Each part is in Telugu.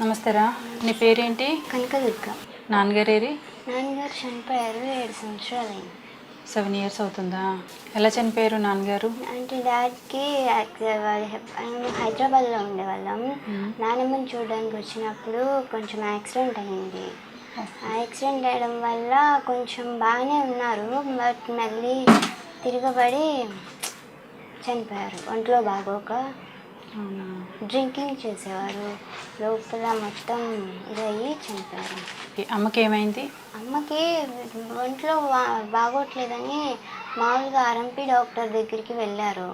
నమస్తేరా నీ పేరేంటి? కనకదుర్గ. నాన్నగారేరి? నాన్నగారు చనిపోయారు ఏడు సంవత్సరాలు అయింది సెవెన్ ఇయర్స్ అవుతుందా? ఎలా చనిపోయారు నాన్నగారు? అంటే డాడీకి హైదరాబాద్లో ఉండేవాళ్ళం. నాన్నమ్మని చూడడానికి వచ్చినప్పుడు కొంచెం యాక్సిడెంట్ అయింది యాక్సిడెంట్ అయ్యడం వల్ల కొంచెం బాగానే ఉన్నారు బట్ మళ్ళీ తిరగబడి చనిపోయారు. ఒంట్లో బాగోక. డ్రింకింగ్ చేసేవారు. లోపల మొత్తం ఇదయ్యి చనిపోయారు. ఈ అమ్మకి ఏమైంది అమ్మకి ఒంట్లో బాగోట్లేదని మామూలుగా ఆర్ఎంపీ డాక్టర్ దగ్గరికి వెళ్ళారు.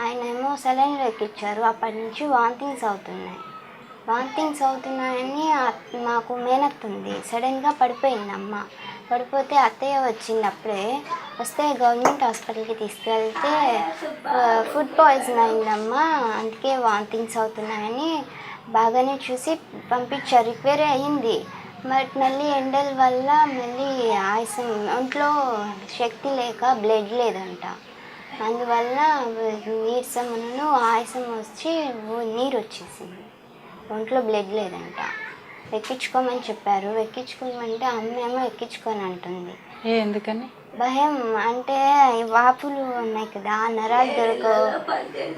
ఆయన ఏమో సెలైన్ ఎక్కించారు అప్పటి నుంచి వాంతింగ్స్ అవుతున్నాయి. వాంతింగ్స్ అవుతున్నాయని మాకు మేనత్తుంది. సడన్గా పడిపోయింది అమ్మ. పడిపోతే అత్తయ్య వచ్చింది అప్పుడే. వస్తే గవర్నమెంట్ హాస్పిటల్కి తీసుకెళ్తే ఫుడ్ పాయిజన్ అయిందమ్మా అందుకే వాంతింగ్స్ అవుతున్నాయని బాగానే చూసి పంపించారు. రిపేర్ అయ్యింది. బట్ మళ్ళీ ఎండల వల్ల మళ్ళీ ఆయాసం ఒంట్లో శక్తి లేక బ్లడ్ లేదంట. అందువల్ల నీరసమును ఆయాసం వచ్చి నీరు వచ్చేసింది. ఒంట్లో బ్లడ్ లేదంట. ఎక్కించుకోమని చెప్పారు. ఎక్కించుకోమంటే అమ్మ ఏమో ఎక్కించుకొని అంటుంది ఎందుకని? భయం అంటే వాపులు ఉన్నాయి కదా నరాలు దొరకవు.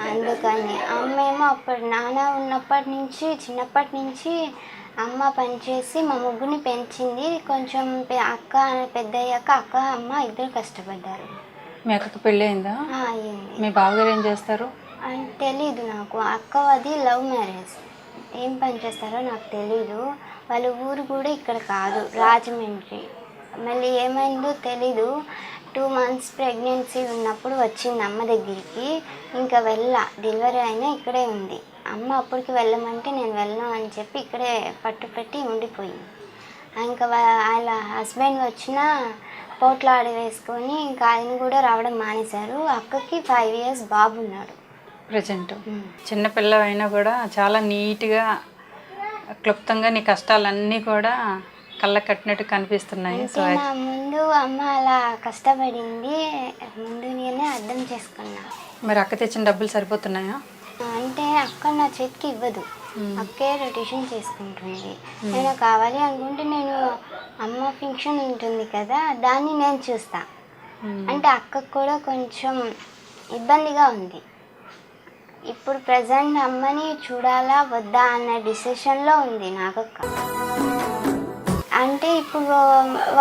అందుకని అమ్మ ఏమో అప్పటి నాన్న ఉన్నప్పటి నుంచి చిన్నప్పటి నుంచి అమ్మ పనిచేసి మా ముగ్గురిని పెంచింది. కొంచెం అక్క పెద్ద అయ్యాక అక్క అమ్మ ఇద్దరు కష్టపడ్డారు. మీ అక్కకి పెళ్ళి అయిందా అయ్యింది. మీ బావగారు ఏం చేస్తారు? అని తెలీదు నాకు. అక్క అది లవ్ మ్యారేజ్. ఏం పని చేస్తారో నాకు తెలీదు. వాళ్ళ ఊరు కూడా ఇక్కడ కాదు రాజమండ్రి. మళ్ళీ ఏమైందో తెలీదు. టూ మంత్స్ ప్రెగ్నెన్సీ ఉన్నప్పుడు వచ్చింది అమ్మ దగ్గరికి. ఇంకా వెళ్ళ డెలివరీ అయినా ఇక్కడే ఉంది. అమ్మ అప్పటికి వెళ్ళమంటే నేను వెళ్ళను అని చెప్పి ఇక్కడే పట్టుపెట్టి ఉండిపోయింది. ఇంకా వాళ్ళ హస్బెండ్ వచ్చిన పోట్లాడి వేసుకొని ఇంకా ఆయన కూడా రావడం మానేశారు. అక్కకి ఫైవ్ ఇయర్స్ బాబు ఉన్నాడు. ప్రజెంట్ చిన్న పిల్ల అయినా కూడా చాలా నీట్గా క్లుప్తంగా నీ కష్టాలన్నీ కూడా కళ్ళ కట్టినట్టు కనిపిస్తున్నాయి. సో నా ముందు అమ్మ అలా కష్టపడింది. ముందు నేనే అర్థం చేసుకున్నా. మరి అక్క తెచ్చిన డబ్బులు సరిపోతున్నాయా? అంటే అక్క నా చేతికి ఇవ్వదు. అక్కే రొటేషన్ చేసుకుంటుంది. నేను కావాలి అనుకుంటే నేను అమ్మ ఫంక్షన్ ఉంటుంది కదా దాన్ని నేను చూస్తా. అంటే అక్కకు కూడా కొంచెం ఇబ్బందిగా ఉంది. ఇప్పుడు ప్రజెంట్ అమ్మని చూడాలా వద్దా అన్న డిసిషన్లో ఉంది నాగక్క అంటే ఇప్పుడు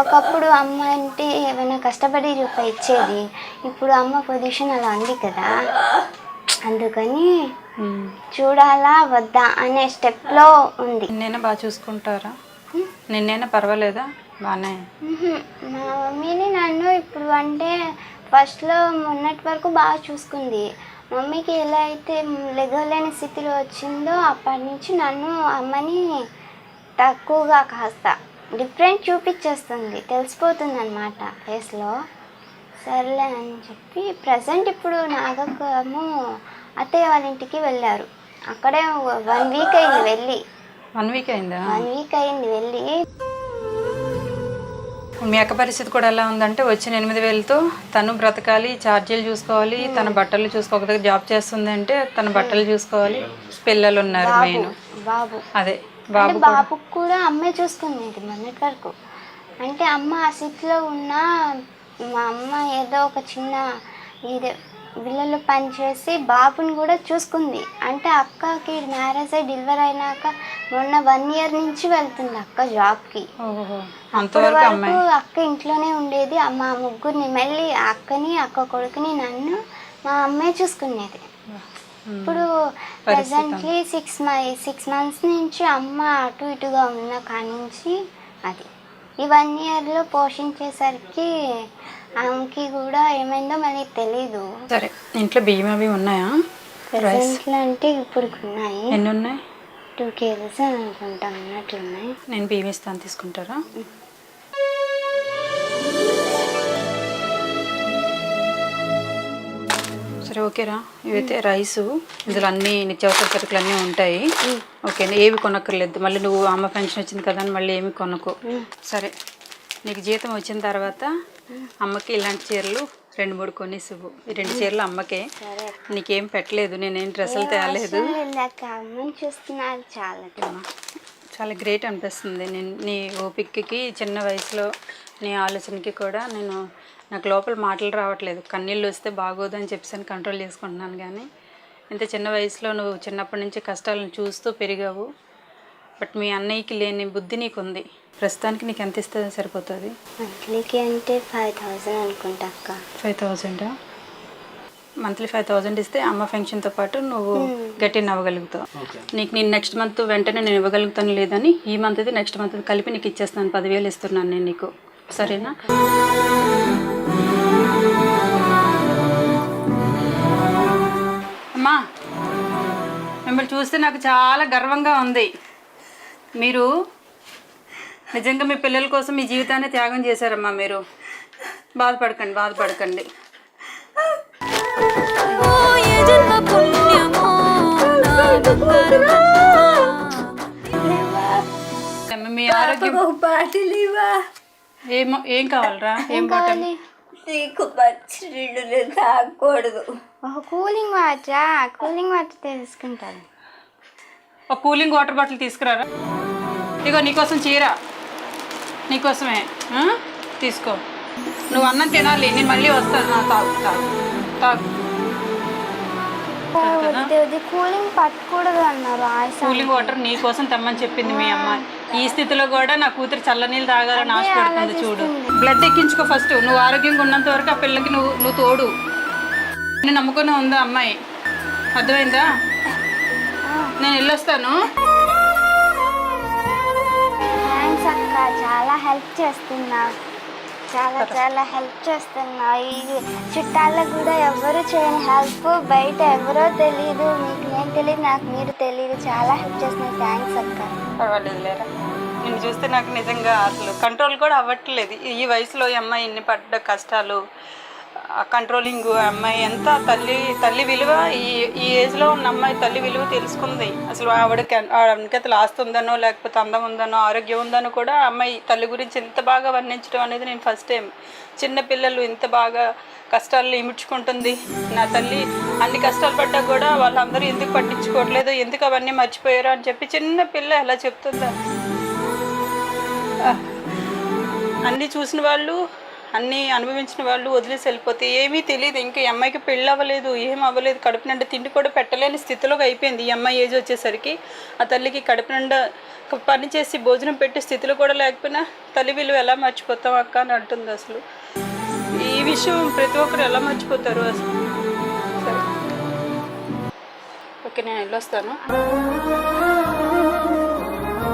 ఒకప్పుడు అమ్మ అంటే ఏమైనా కష్టపడి రూపాయి ఇచ్చేది. ఇప్పుడు అమ్మ పొజిషన్ అలా ఉంది కదా. అందుకని. చూడాలా వద్దా అనే స్టెప్లో ఉంది. నిన్నైనా బాగా చూసుకుంటారా? నిన్నైనా పర్వాలేదా? బాగానే మ్మ్. మా మమ్మీని నన్ను ఇప్పుడు అంటే ఫస్ట్లో మొన్నటి వరకు బాగా చూసుకుంది. మమ్మీకి ఎలా అయితే లెగలేని స్థితిలో వచ్చిందో అప్పటి నుంచి నన్ను అమ్మని తక్కువగా కాస్త డిఫరెంట్ చూపించేస్తుంది తెలిసిపోతుంది అనమాట ఫేస్లో. సర్లే అని చెప్పి ప్రజెంట్ ఇప్పుడు నాగక్కము అత్తయ్య వాళ్ళ ఇంటికి వెళ్ళారు. అక్కడే వన్ వీక్ అయింది వెళ్ళి. వన్ వీక్ అయిందా? వన్ వీక్ అయింది వెళ్ళి. మీ అక్క పరిస్థితి కూడా ఎలా ఉందంటే వచ్చిన ఎనిమిది వేలతో తను బ్రతకాలి ఛార్జీలు చూసుకోవాలి తన బట్టలు చూసుకోక జాబ్ చేస్తుంది అంటే తన బట్టలు చూసుకోవాలి. పిల్లలు ఉన్నారు మెయిన్. బాబు. అదే. అంటే బాబు బాబుకు కూడా అమ్మే చూసుకునేది మొన్నటి వరకు. అంటే అమ్మ ఆ స్థితిలో ఉన్న మా అమ్మ ఏదో ఒక చిన్న ఇది విల్లలో పనిచేసి బాబుని కూడా చూసుకుంది. అంటే అక్కకి మ్యారేజ్ అయ్యి డెలివరీ అయినాక మొన్న వన్ ఇయర్ నుంచి వెళ్తుంది అక్క జాబ్కి ఓహో అప్పటి అంతవరకు వరకు అమ్మాయి. అక్క ఇంట్లోనే ఉండేది. మా ముగ్గురిని మళ్ళీ అక్కని అక్క కొడుకుని నన్ను మా అమ్మే చూసుకునేది. ఇప్పుడు ప్రజెంట్లీ సిక్స్ సిక్స్ మంత్స్ నుంచి అమ్మ అటు ఇటుగా ఉన్న కానించి అది. ఈ వన్ ఇయర్లో పోషించేసరికి ఆమెకి కూడా ఏమైందో మనకి తెలీదు. సరే ఇంట్లో బియ్యం అవి ఉన్నాయా? ప్రజెంట్లో అంటే ఇప్పుడు ఉన్నాయి ఎన్ని ఉన్నాయి టూ కేజీస్ అనుకుంటా ఉన్నట్లున్నాయి. నేను బియ్యం ఇస్తాను తీసుకుంటారా? సరే ఓకేరా. ఇవైతే రైసు ఇందులో అన్ని నిత్యావసర సరుకులు అన్నీ ఉంటాయి ఓకే ఏవి కొనక్కర్లేదు. మళ్ళీ నువ్వు అమ్మ పెన్షన్ వచ్చింది కదా అని మళ్ళీ ఏమి కొనకు. సరే. నీకు జీతం వచ్చిన తర్వాత అమ్మకి ఇలాంటి చీరలు రెండు మూడు కొనేసి ఈ రెండు చీరలు అమ్మకే. నీకేం పెట్టలేదు. నేనేం డ్రెస్సులు తేలేదు. చాలా గ్రేట్ అనిపిస్తుంది. నేను నీ ఓపికకి చిన్న వయసులో నీ ఆలోచనకి కూడా నేను నాకు లోపల మాటలు రావట్లేదు. కన్నీళ్ళు వస్తే బాగోదు అని చెప్పేసి కంట్రోల్ చేసుకుంటున్నాను కానీ ఇంత చిన్న వయసులో నువ్వు చిన్నప్పటి నుంచి కష్టాలను చూస్తూ పెరిగావు. బట్ మీ అన్నయ్యకి లేని బుద్ధి నీకు ఉంది ప్రస్తుతానికి నీకు ఎంత ఇస్తే సరిపోతుంది? మంత్లీకి అంటే ఫైవ్ థౌజండ్ అనుకుంటా అక్క. ఫైవ్ థౌజండా? మంత్లీ ఫైవ్ థౌజండ్ ఇస్తే అమ్మ ఫంక్షన్తో పాటు నువ్వు గట్టి అవ్వగలుగుతావు. నీకు నేను నెక్స్ట్ మంత్ వెంటనే నేను ఇవ్వగలుగుతాను లేదని ఈ మంత్ ఇది నెక్స్ట్ మంత్ కలిపి నీకు ఇచ్చేస్తాను. పదివేలు ఇస్తున్నాను నేను నీకు. సరేనా? అమ్మా మిమ్మల్ని చూస్తే నాకు చాలా గర్వంగా ఉంది. మీరు నిజంగా మీ పిల్లల కోసం మీ జీవితాన్ని త్యాగం చేశారమ్మా మీరు. బాధపడకండి బాధపడకండి. మీ ఆరోగ్యం బాటిలివా ఏమో ఏం కావాలరా? ఏం బాటల్ నీకు నేను తాగకూడదు. ఒక కూలింగ్ వాటర్? కూలింగ్ వాటర్ తెలుసుకుంటాను ఒక కూలింగ్ వాటర్ బాటిల్ తీసుకురారా? ఇగో నీకోసం చీర. నీకోసమే? తీసుకో. నువ్వు అన్నం తినాలి. నేను మళ్ళీ వస్తాను. తాగు తాగు. తాగు. కూలింగ్ పట్టకూడదు అన్నారు ఆయుష కూలింగ్ వాటర్ నీ కోసం తెమ్మని చెప్పింది మీ అమ్మ. ఈ స్థితిలో కూడా నా కూతురు చల్లనీళ్ళు తాగాలని ఆశపడుతుంది చూడు. బ్లడ్ ఎక్కించుకో ఫస్ట్ నువ్వు ఆరోగ్యంగా ఉన్నంత వరకు ఆ పిల్లకి నువ్వు నువ్వు తోడు. నేను నమ్ముకునే ఉందా అమ్మాయి? అర్థమైందా? నేను వెళ్ళొస్తాను. చాలా హెల్ప్ చేస్తున్నావు చాలా చాలా హెల్ప్ చేస్తున్నాయి. చుట్టాలకు కూడా ఎవరు చేయని హెల్ప్ బయట ఎవరో తెలియదు మీకు నేను తెలియదు నాకు మీరు తెలియదు చాలా హెల్ప్ చేస్తున్నాయి. థ్యాంక్స్ అక్క. పర్వాలేదు లేరా నేను చూస్తే నాకు నిజంగా అసలు కంట్రోల్ కూడా అవ్వట్లేదు. ఈ వయసులో ఈ అమ్మాయి ఇన్ని పడ్డ కష్టాలు కంట్రోలింగ్ అమ్మాయి ఎంత తల్లి తల్లి విలువ? ఈ ఈ ఏజ్లో ఉన్న అమ్మాయి తల్లి విలువ తెలుసుకుంది. అసలు ఆవిడకి వెనకతలు ఆస్తి ఉందనో లేకపోతే అందం ఉందనో ఆరోగ్యం ఉందనో కూడా అమ్మాయి తల్లి గురించి ఎంత బాగా వర్ణించడం అనేది నేను ఫస్ట్ టైం చిన్న పిల్లలు ఇంత బాగా కష్టాలు ఇముడ్చుకుంటుంది. నా తల్లి అన్ని కష్టాలు పడ్డా కూడా వాళ్ళందరూ ఎందుకు పట్టించుకోవట్లేదు? ఎందుకు అవన్నీ మర్చిపోయారు అని చెప్పి చిన్న పిల్ల ఎలా చెప్తుందా? అన్నీ చూసిన వాళ్ళు అన్నీ అనుభవించిన వాళ్ళు వదిలేసి వెళ్ళిపోతే ఏమీ తెలియదు. ఇంకా ఈ అమ్మాయికి పెళ్ళి అవ్వలేదు ఏం అవ్వలేదు కడుపు నిండా తిండి కూడా పెట్టలేని స్థితిలోకి అయిపోయింది ఈ అమ్మాయి ఏజ్ వచ్చేసరికి. ఆ తల్లికి కడుపు నిండా పని చేసి భోజనం పెట్టే స్థితిలో కూడా లేకపోయినా తల్లి విలువ ఎలా మర్చిపోతాం అక్క? అని అంటుంది అసలు. ఈ విషయం ప్రతి ఒక్కరు ఎలా మర్చిపోతారు అసలు? ఓకే నేను వెళ్ళొస్తాను.